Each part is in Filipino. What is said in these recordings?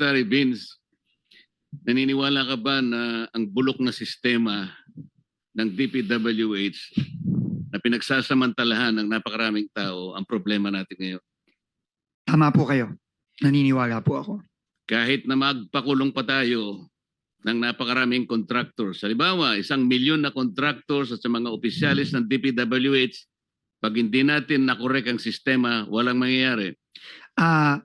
Secretary Vince, naniniwala ka ba na ang bulok na sistema ng DPWH na pinagsasamantalahan ng napakaraming tao ang problema natin ngayon? Tama po kayo. Naniniwala po ako. Kahit na magpakulong pa tayo ng napakaraming contractors. Halimbawa, isang milyon na contractors at sa mga opisyalis ng DPWH, pag hindi natin nakorek ang sistema, walang mangyayari. Ah,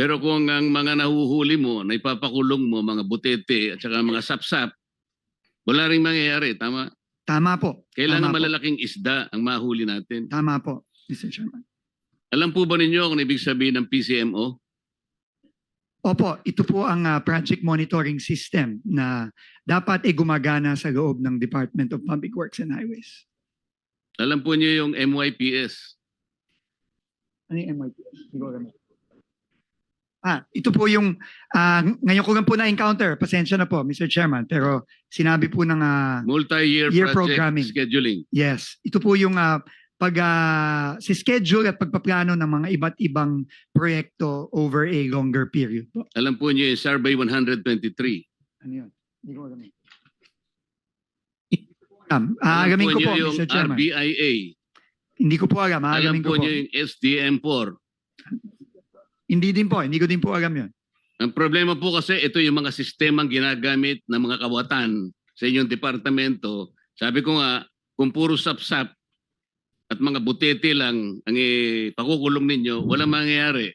Pero kung ang mga nahuhuli mo, na ipapakulong mo, mga butete at saka mga sapsap, wala rin mangyayari. Tama? Tama po. Kailangan Tama po. malalaking isda ang mahuli natin. Tama po, Mr. Chairman. Alam po ba ninyo kung ibig sabihin ng PCMO? Opo, ito po ang ah, project monitoring system na dapat ay gumagana sa loob ng Department of Public Works and Highways. Alam po niyo yung MYPS? Ano yung MYPS? Hindi ko alam. Ah, ito po yung, ah, ngayon ko lang po na-encounter, pasensya na po, Mr. Chairman, pero sinabi po ng, ah, Multi-year Year project programming. scheduling. yes, ito po yung ah, pag ah, si schedule at pagpaplano ng mga iba't ibang proyekto over a longer period po. Alam po niyo yung Survey 123. Ano yun? Hindi ko alam. Um, aalamin Alam ko po, yung Mr. Chairman. RBIA. Hindi ko po alam. Alam po po. niyo yung SDM4. Hindi din po. Hindi ko din po alam yun. Ang problema po kasi ito yung mga sistemang ginagamit ng mga kawatan sa inyong departamento. Sabi ko nga, kung puro sapsap at mga butete lang ang ipakukulong ninyo, walang mangyayari.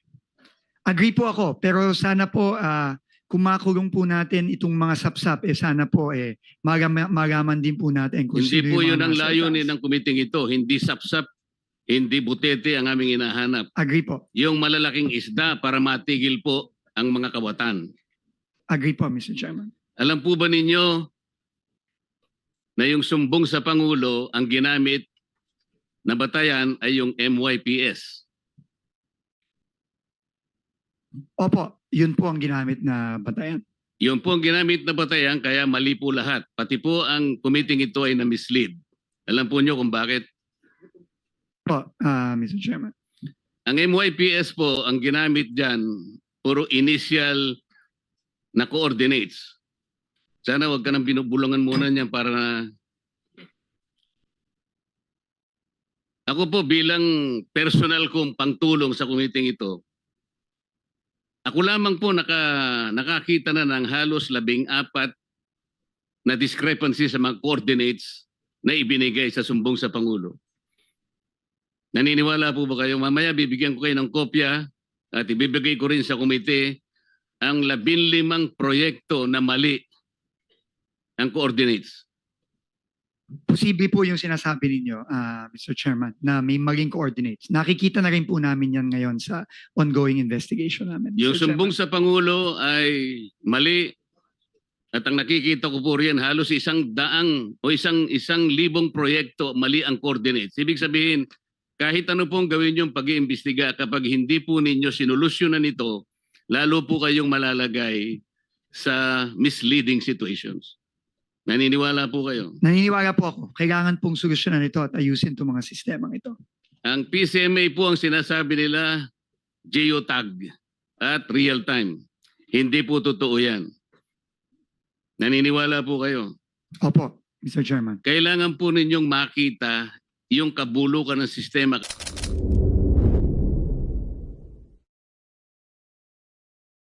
Agree po ako. Pero sana po, ah, kung makulong po natin itong mga sapsap, eh sana po eh, magama- malaman din po natin kung Hindi sino po yung yun mga ang nasa layunin itaas. ng kumiting ito. Hindi sapsap, hindi butete ang aming hinahanap. Agree po. Yung malalaking isda para matigil po ang mga kawatan. Agree po, Mr. Chairman. Alam po ba ninyo na yung sumbong sa Pangulo ang ginamit na batayan ay yung MYPS? Opo, yun po ang ginamit na batayan. Yun po ang ginamit na batayan kaya mali po lahat. Pati po ang committing ito ay na-mislead. Alam po nyo kung bakit? Po, ah, Mr. Chairman. Ang MYPS po, ang ginamit dyan, puro initial na coordinates. Sana wag ka nang binubulungan muna niyan para na... Ako po bilang personal kong pangtulong sa kumiting ito, ako lamang po naka, nakakita na ng halos labing apat na discrepancy sa mga coordinates na ibinigay sa sumbong sa Pangulo. Naniniwala po ba kayo? Mamaya bibigyan ko kayo ng kopya at ibibigay ko rin sa komite ang labinlimang proyekto na mali ang coordinates. Posible po yung sinasabi ninyo, ah, Mr. Chairman, na may maling coordinates. Nakikita na rin po namin yan ngayon sa ongoing investigation namin. Mr. Yung sumbong sa Pangulo ay mali at ang nakikita ko po riyan halos isang daang o isang isang libong proyekto mali ang coordinates. Ibig sabihin, kahit ano pong gawin yung pag-iimbestiga kapag hindi po ninyo sinolusyonan ito, lalo po kayong malalagay sa misleading situations. Naniniwala po kayo? Naniniwala po ako. Kailangan pong solusyonan ito at ayusin itong mga sistemang ito. Ang PCMA po ang sinasabi nila geotag at real time. Hindi po totoo yan. Naniniwala po kayo. Opo, Mr. Chairman. Kailangan po ninyong makita yung kabulukan ng sistema.